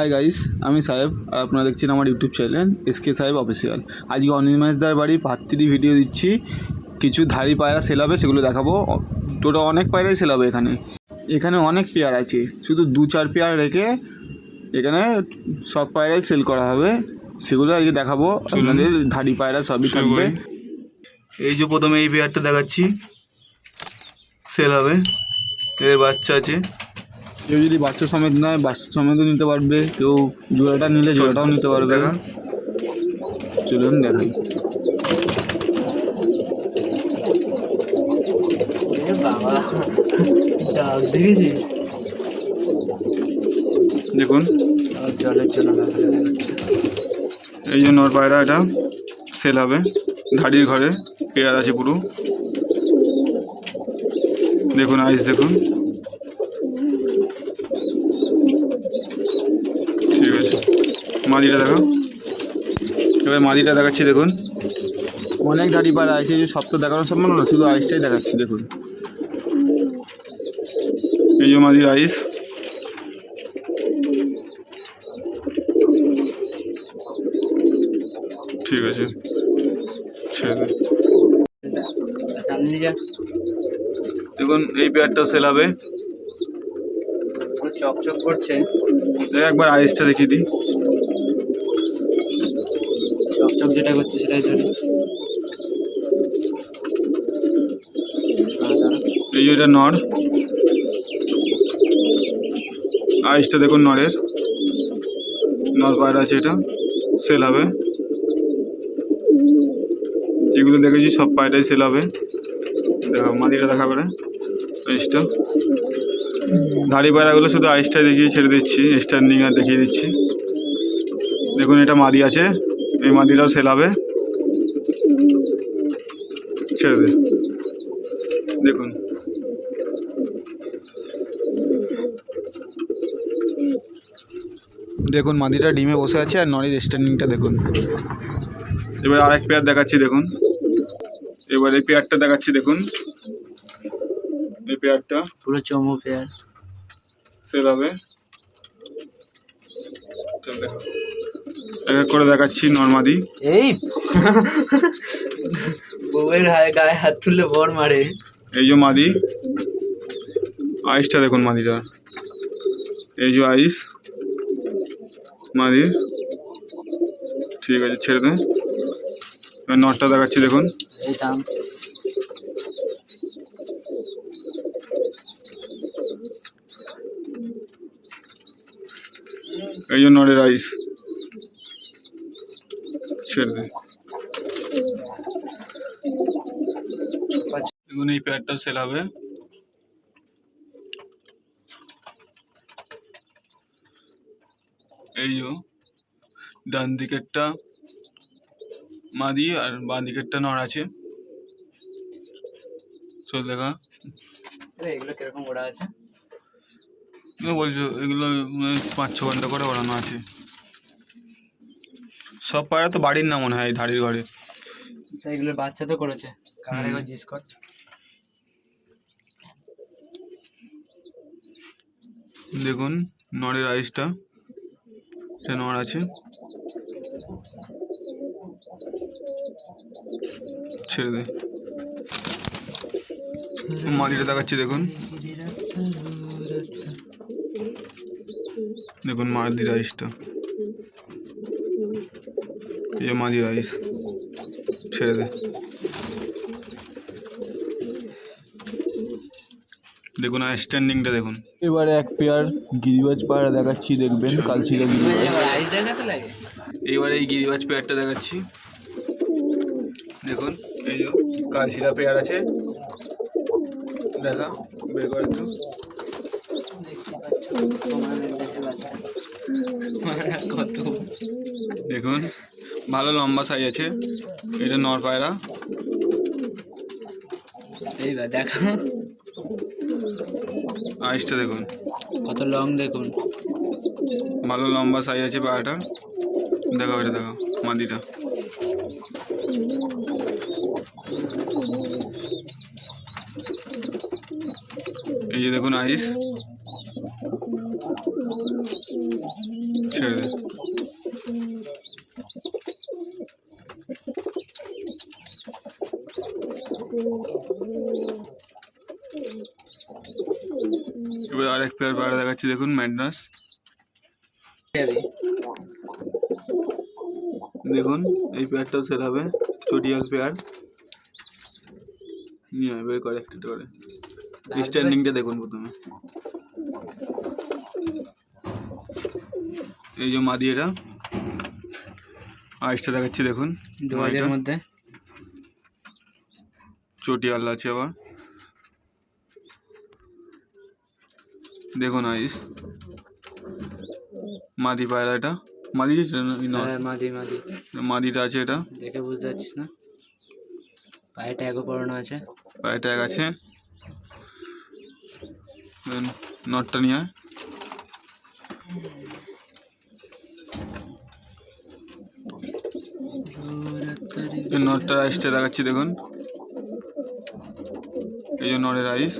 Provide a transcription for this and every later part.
Hi guys আমি সাহেব আর আপনারা দেখছেন আমার YouTube channel SK Saheb official আজকে অনিমেষদার বাড়ি পাত্রি ভিডিও দিচ্ছি। কিছু ধাড়ি পায়রা সেল হবে সেগুলো দেখাবো। টোটাল অনেক পায়রাই সেল হবে এখানে। এখানে অনেক পেয়ার আছে। শুধু দু চার পেয়ার রেখে এখানে সব পায়রাই সেল করা হবে। সেগুলো আজকে দেখাবো। আপনাদের ধাড়ি পায়রা সবই থাকবে। এই যে প্রথমে এই পেয়ারটা দেখাচ্ছি। সেল হবে। এদের বাচ্চা আছে। কেউ যদি বাচ্চা সমেত নেয় বাচ্চা সমেতও নিতে পারবে। কেউ জোড়াটা নিলে জোড়াটাও নিতে পারবে। দেখা। চলুন দেখাই। দেখুন। এই জন্য ওর পায়রা এটা সেল হবে ধাড়ির ঘরে। পেয়ার আছে পুরো। দেখুন আইস দেখুন ঠিক আছে মাদিটা দেখো। এবার মাদিটা দেখাচ্ছি দেখুন। অনেক গাড়ি পাড়া আছে যে সব তো দেখানো সম্ভব না শুধু আইসটাই দেখাচ্ছি দেখুন। এই যে মাদির আইস। ঠিক আছে। দেখুন এই পেয়ারটাও সেল হবে। চকচক করছে। একবার আইসটা দেখিয়ে দিই। চকচক যেটা করছে সেটাই ধরি এই যে এটা নর। আইসটা দেখুন নরের। নর পায়রা আছে এটা। সেল হবে। যেগুলো দেখেছি সব পায়রাই সেল হবে। দেখো মাদিটা দেখা করে। আইসটা। ধাড়ি পায়রাগুলো শুধু আইসটা দেখিয়ে ছেড়ে দিচ্ছি। স্ট্যান্ডিং আর দেখিয়ে দিচ্ছি। দেখুন, এটা মাদি আছে। এই মাদিটাও সেল হবে ছেড়ে দে। দেখুন। দেখুন মাদিটা ডিমে বসে আছে আর নরের স্ট্যান্ডিংটা দেখুন। এবার আরেক পেয়ার দেখাচ্ছি দেখুন। এবার এই পেয়ারটা দেখাচ্ছি দেখুন। এই পেয়ারটা পুরো চমু পেয়ার। সেল হবে চল দেখো। করে দেখাচ্ছি নর্মাদি। এই। বউয়ের হায় গায়ে হাত তুললে বর মারে। এই যে মাদি। আইসটা দেখুন মাদিটা। এই যে আইস। মাদির ঠিক আছে ছেড়ে দে। এবার নটটা দেখাচ্ছি দেখুন। এই জন্য নরের আইস। দেখুন এই প্যাডটা সেল হবে। এই ডান দিকেরটা মাদি আর বাঁ দিকেরটা নড় আছে। চল দেখা। এগুলো কীরকম ওরা আছে? বলছো এগুলো মানে পাঁচ ছ ঘণ্টা করে ওড়ানো আছে। সব পায়রা তো বাড়ির না মনে হয় ধাড়ির ঘরে। তা এগুলোর বাচ্চা তো করেছে। দেখুন নড়ের আইসটা এটা নড় আছে। ছেড়ে দে। মাদিটা দেখাচ্ছি দেখুন। দেখুন মাদির আইসটা। যে মাদির আইস ছেড়ে দে দেখুন আর স্ট্যান্ডিংটা দেখুন। এবারে এক পেয়ার গিরিবাজ পায়রা দেখাচ্ছি দেখবেন কালচিরা গিরিবাজ। এইবারে এই গিরিবাজ পেয়ারটা দেখাচ্ছি। দেখুন এই যে কালশিরা পেয়ার আছে। দেখা বের করে একটু। দেখুন। ভালো লম্বা সাইজ আছে। এটা নর পায়রা। এইবার দেখো। আইসটা দেখুন। কত লং দেখুন। ভালো লম্বা সাইজ আছে পায়রাটার। দেখো এটা দেখো মাদিটা এই যে দেখুন আইস এবার আরেক পেয়ার পায়রা দেখাচ্ছি দেখুন ম্যাডনাস দেখুন এই পেয়ারটাও সেল হবে চটিয়াল পেয়ার নিয়ে আয়, বের করে স্ট্যান্ডিংটা দেখুন প্রথমে। এই যে মাদি এটা। আইসটা দেখাচ্ছি দেখুন মধ্যে। চটিয়াল আছে আবার। দেখুন আইস। মাদি পায়রা এটা। মাদি। হ্যাঁ, মাদি মাদি। মাদিটা আছে এটা। দেখে বুঝতে পারছিস না? পায়ে ট্যাগও পরানো আছে। পায়ে ট্যাগ আছে। নটটা নিয়ে নটটার আইসটা দেখাচ্ছি দেখুন। এই যে নরের আইস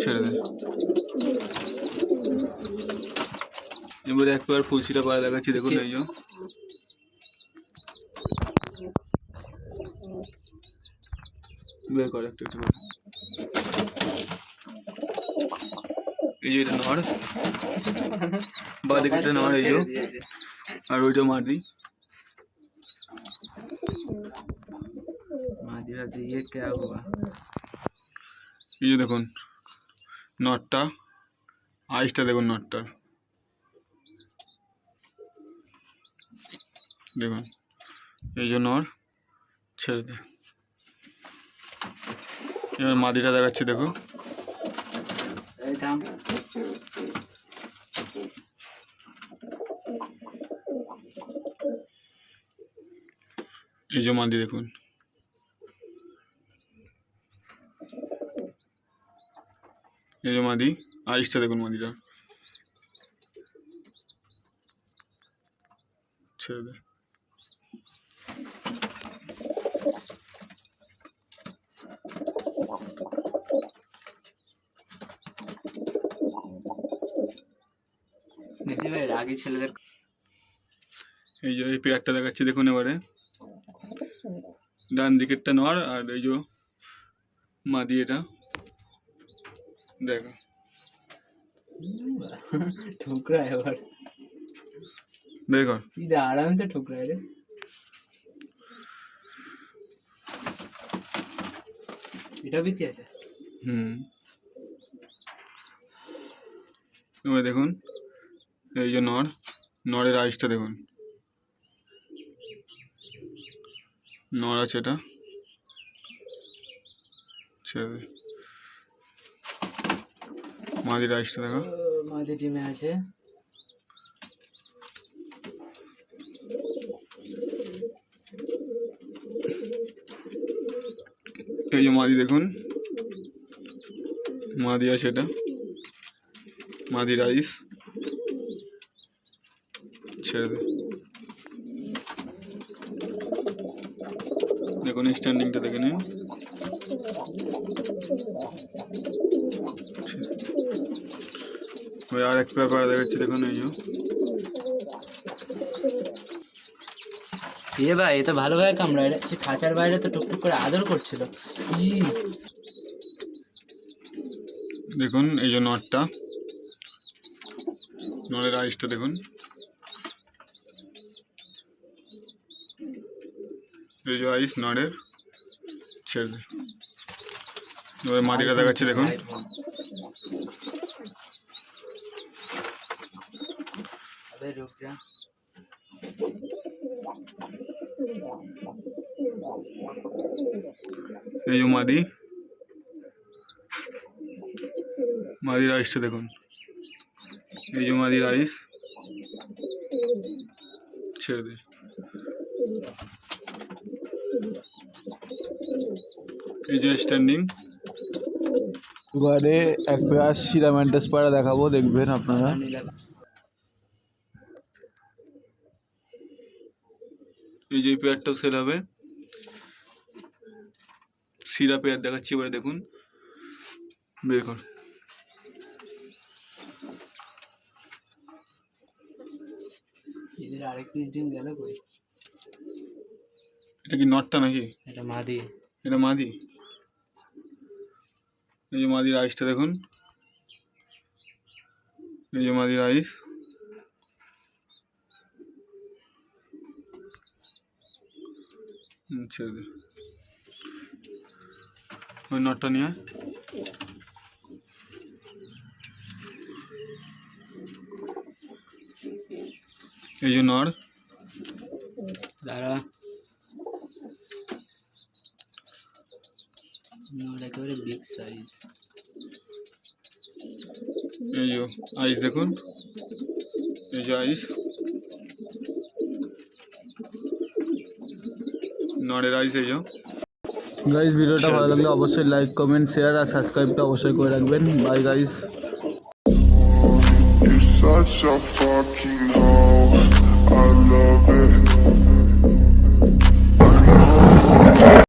ছেড়ে দে। এবারে একবার ফুলসিটা পায়ে দেখাচ্ছি দেখুন এই যে। বের কর একটু একটু এই যে এটা নর বা দিকে একটা এই যে। আর ওইটা মাটি মাদি ভাবছি ইয়ে কে হুয়া এই যে দেখুন নটটা আইসটা দেখুন নটটার দেখুন এই যে নর ছেড়ে দে এবার মাদিটা দেখাচ্ছি দেখো এই যে মাদি দেখুন এই যে মাদি আইসটা দেখুন মাদিটা। ছেড়ে দে। রাগি ছেলেদের এই যে এই পেয়ারটা দেখাচ্ছি দেখুন এবারে। ডান দিকেরটা নর আর এই যে মাদি এটা। দেখো। ঠুকরা এবার বের কর কি আরামসে ঠুকরা রে। এটা বিতি আছে? হুম। এবার দেখুন এই যে নর নরের আইসটা দেখুন। নর আছে এটা। ছেড়ে দে মাদির আইসটা দেখো। মাঝে টিমে আছে। এই যে মাদি দেখুন। মাদি আছে এটা। মাদি রাইস ছেড়ে দে। দেখুন স্ট্যান্ডিংটা দেখে নিন। ওই আর এক পেপার দেখাচ্ছি দেখুন এই যে। এ ভাই এ তো ভালোভাবে কামড়ায় রে। এই খাঁচার বাইরে তো টুকটুক করে আদর করছিল। দেখুন এই যে নটটা। নরের আইসটা দেখুন। এই যে আইস নরের ছেড়ে মাটিটা দেখাচ্ছি দেখুন। আবে রুক যা এই যে মাদি। মাদির আইসটা দেখুন। এই যে মাদির আইস ছেড়ে দে। এই যে স্ট্যান্ডিং এবারে এক পেয়ার সিরামেন্টাস পাড়া দেখাবো, দেখবেন আপনারা। এই যে পেয়ারটাও সেল হবে। সিরা পেয়ার দেখাচ্ছি এবারে দেখুন। বের কর। আরেক পিস ডিম গেল কই? এটা কি নটটা নাকি? এটা মাদি। এটা মাদি? এই যে মাদির আইসটা দেখুন। এই যে মাদির আইস ছেড়ে দে ওই নটটা নিয়ে আয়। এই যে নড় দাঁড়া নর একেবারে বিগ সাইজ এই যে আইস দেখুন এই যে আইস নড়ের আইস এই যে গাইস ভিডিওটা ভালো লাগলে অবশ্যই লাইক কমেন্ট শেয়ার আর সাবস্ক্রাইবটা অবশ্যই করে রাখবেন bye guys You're such a fucking hoe.